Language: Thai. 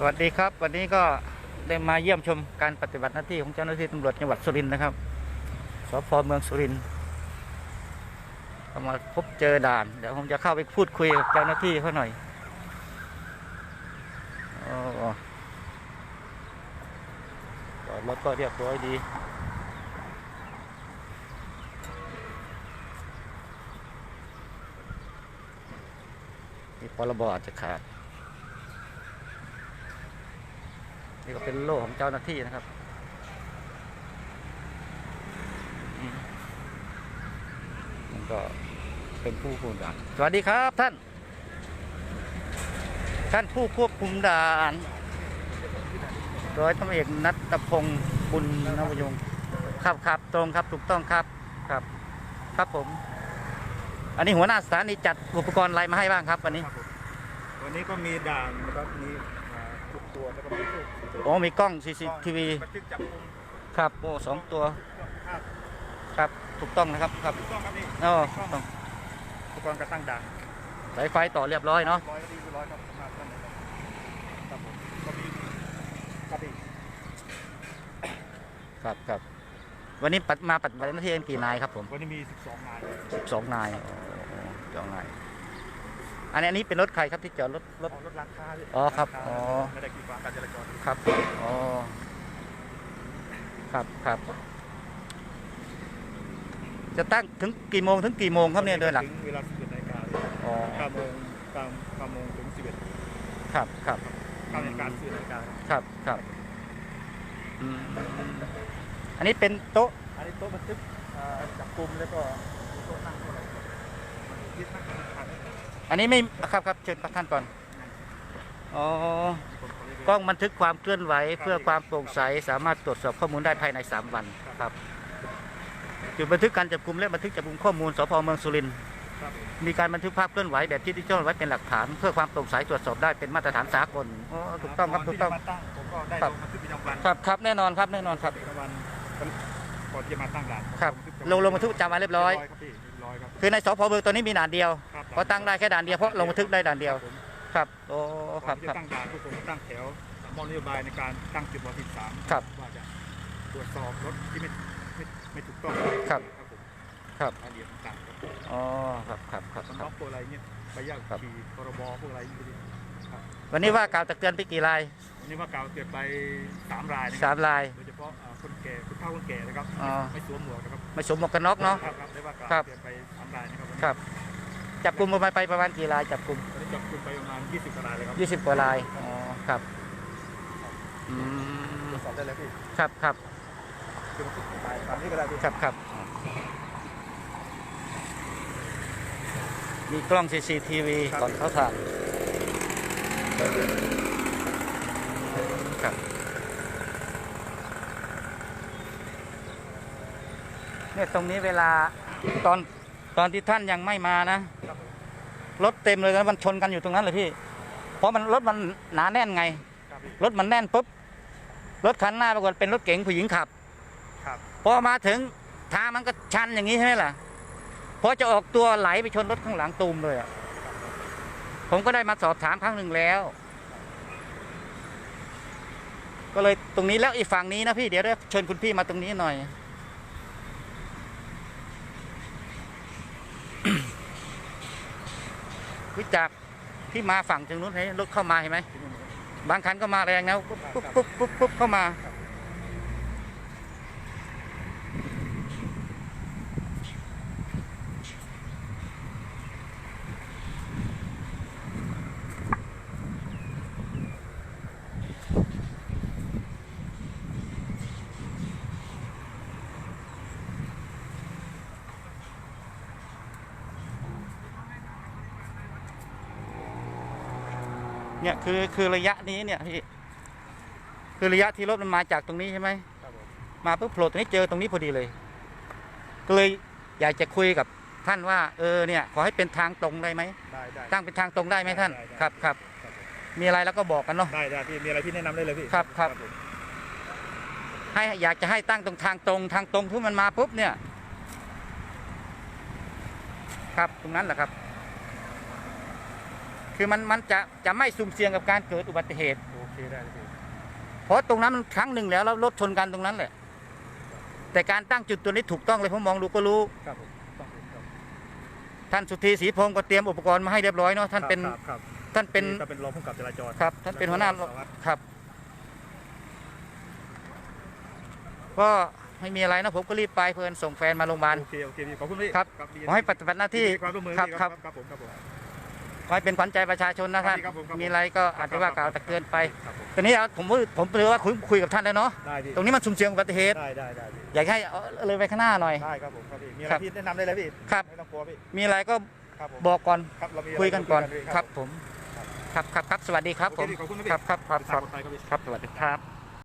สวัสดีครับ วันนี้ก็ได้มาเยี่ยมชมการปฏิบัติหน้าที่ของเจ้าหน้าที่ตำรวจจังหวัดสุรินทร์นะครับสพเมืองสุรินทร์ก็มาพบเจอด่าน เดี๋ยวผมจะเข้าไปพูดคุยกับเจ้าหน้าที่เขาหน่อยโอ้จอดรถก็เรียบร้อยดีมีพรบอาจจะขาด นี่ก็เป็นโล่ของเจ้าหน้าที่นะครับมันก็เป็นผู้ควบคุมด่าน สวัสดีครับท่าน ท่านผู้ควบคุมด่านร้อยตำรวจเอกนัตพงศ์บุญนวยงค์ครับครับตรงครับถูกต้องครับครับ ครับผม อันนี้หัวหน้าสถานีจัดอุปกรณ์อะไรมาให้บ้างครับวันนี้ วันนี้ก็มีด่านนะครับมีอ่า ทุกตัวแล้วก็มีทุกโอ้มีกล้อง CCTV บันทึกจับกุมครับโอ้สองตัวภาพครับถูกต้องนะครับครับถูกต้องครับนี่อ๋อถูกต้องอุปกรณ์การตั้งด่านสายไฟต่อเรียบร้อยเนาะร้อยก็ดีคือร้อยครับมาท่านนะครับครับผมก็มีครับพี่ครับครับวันนี้ปัดมาปฏิบัติหน้าที่กันกี่นายครับผมวันนี้มี 12นาย สองนายสองนาย อันนี้อันนี้เป็นรถใครครับที่จอดรถรถของรถร้านค้าพี่อ๋อครับานอ๋ค้าอไม่ได้กีดขวางการจราจรครับอ๋อครับครับ จะตั้งถึงกี่โมงถึงกี่โมงครับเนี่ยโดยหลักถึงเวลา11นาฬิกาอ๋อ9โมง9 9โมงถึง11 ครับครับ9นาฬิกา10นาฬิกาครับครับอืมอันนี้เป็นโต๊ะอันนี้โต๊ะบันทึกอ่าจับกุมแล้วก็มีโต๊ะนั่งด้วยที่นั่งทาน อันนี้ไม่ครับครับเชิญท่านก่อนอ๋อคนเขาเรียกกล้องบันทึกความเคลื่อนไหวเพื่อความโปร่งใสสามารถตรวจสอบข้อมูลได้ภายใน 3 วันครับจุดบันทึกการจับกลุ่มและบันทึกจับกลุ่มข้อมูลสพเมืองสุรินทร์ครับผมมีการบันทึกภาพเคลื่อนไหวแบบที่ดิจิทัลไว้เป็นหลักฐาน เพื่อความโปร่งใสตรวจสอบได้เป็นมาตรฐานสากลอ๋อถูกต้องครับถูกต้องนที่จะมาตั้งผมก็ได้ครับลงบันทึกประจำวันครับครับแน่นอนครับแน่นอนครับประจำวันก่อนที่จะมาตั้งด่านครับลลงงลงบันทึกประจำวันเรียบร้อยค รับพี่เรียบร้อยครับ คือในสพเมืองตัวนี้มีด่านเดียวครับ เพราะตั้งได้แค่ด่านเดียวเพราะลงบันทึกได้ด่านเดียวครับผมครับ โอ้ คก่อรันบที่ครัจะบ ตั้งด่านทุกคนตั้งแถวมอบนโยบายในการตั้งจุดบริการสามครับว่าจะตรวจสอบรถที่ไม่ไม่ไม่ถูกต้องครับครับผมครับ รายละเอียดต่างๆครับอ๋อ ครับครับครับสำคน็รัอบกตัวอะไรเงี้ยใบยาครับขี่พรบพวกอะไรอย่างเงี้ยครับวันนี้ว่ากล่าวตักเตือนไปกี่รายวันนี้ว่ากล่าวเตือนไปสามรายนะคสารับมราย โดยเฉ พาะอ่าคนแก่คนเฒ่าคนแก่นะครับอ๋อไม่สวมหมวกนะครับไม่สวมหมวกกันน็อกเนาะ ครับครับได้ว่ากล่าวครับ เตือนไปสามรายนะครับวันนี้ครับ จับกลุ่มประมาณไปประมาณกี่รายจับกลุ่ม วันนี้จับกลุ่มไปประมาณ20กว่ารายเลยครับยี่สิบกว่าราย อ๋อ ครับ อืม ตรวจสอบได้แล้วพี่ครับครับคือมันตายตามนี้ก็ได้พี่ครับครับ มีกล้อง CCTV ก่อนเข้าทางครับ เนี่ยตรงนี้เวลาตอนตอนที่ท่านยังไม่มานะครับผมรถเต็มเลยนะมันชนกันอยู่ตรงนั้นเลยพี่ เพราะมันรถมันหนาแน่นไงครับพี่รถมันแน่นปุ๊บรถคันหน้าปรากฏเป็นรถเก๋งผู้หญิงขับครับพอมาถึงทางมันก็ชันอย่างนี้ใช่ไหมล่ะพอจะออกตัวไหลไปชนรถข้างหลังตูมเลยอะผมก็ได้มาสอบถามครั้งหนึ่งแล้ว ก็เลยตรงนี้แล้วอีกฝั่งนี้นะพี่เดี๋ยวได้เชิญคุณพี่มาตรงนี้หน่อย คือจากที่มาฝั่งทางนู้นให้รถเข้ามาเห็นไหมบางคันก็มาแรงนะปุ๊บปุ๊บปุ๊บปุ๊บปุ๊บเข้ามา เนี่ยคือคือระยะนี้เนี่ยพี่คือระยะที่รถมันมาจากตรงนี้ใช่ไหมครับผมมาปุ๊บโผล่ตรงนี้เจอตรงนี้พอดีเลย ก็เลยอยากจะคุยกับท่านว่าเออเนี่ยขอให้เป็นทางตรงได้ไหมได้ได้ตั้งเป็นทางตรงได้ไหมท่านได้ได้ครับครับครับผมมีอะไรแล้วก็บอกกันเนาะได้ได้พี่มีอะไรพี่แนะนำได้เลยพี่ครับครับผมให้อยากจะให้ตั้งตรงทางตรงทางตรงที่มันมาปุ๊บเนี่ย ครับตรงนั้นแหละครับ คือมันมันจะจะไม่สุ่มเสี่ยงกับการเกิดอุบัติเหตุ โอเคเคได้เลยพี่เพราะตรงนั้นมันครั้งหนึ่งแล้วแล้วรถชนกันตรงนั้นแหละ แต่การตั้งจุดตัวนี้ถูกต้องเลยผมมองดูก็รู้ ครับผมต้องเป็นครับท่านสุธีศรีพงศ์ก็เตรียมอุปกรณ์มาให้เรียบร้อยเนาะท่านเป็นครับครับท่านเป็นก็เป็นรองผู้กำกับจราจรครับ ท่านเป็นหัวหน้าสารวัตรครับ ก็ไม่มีอะไรนะผมก็รีบไปเพื่อนส่งแฟนมาโรงพยาบาล โอเคโอเคพี่ขอบคุณพี่ครับ ดีขอให้ปฏิบัติหน้าที่มีความร่วมมือครับพี่ครับ ครับผมครับผม ขอให้เป็นขวัญใจประชาชนนะท่านครับผมครับผมมีอะไรก็อาจจะว่ากล่าวตักเตือนไปครับผม ตอนนี้เอาผมว่าผมเตือนว่าคุยคุยกับท่านแล้วเนาะได้พี่ตรงนี้มันสุ่มเสี่ยงอุบัติเหตุได้ได้ได้พี่อยากให้เอาเลยไปข้างหน้าหน่อย ได้ครับผมครับพี่มีอะคไรรับ พี่แนะนำได้เลยพี่ครับ ไม่ต้องกลัวพี่มีอะไรก็ครับผมบอกก่อนครับเรามีะไรคุยกันก่อนพี่ครับผม ครับครับครับสวัสดีครับโอผมเคพี่ขอบคุณนะพี่ครับครับครับทครับปลอดภัยครับพี่ครับสวัสดีครับ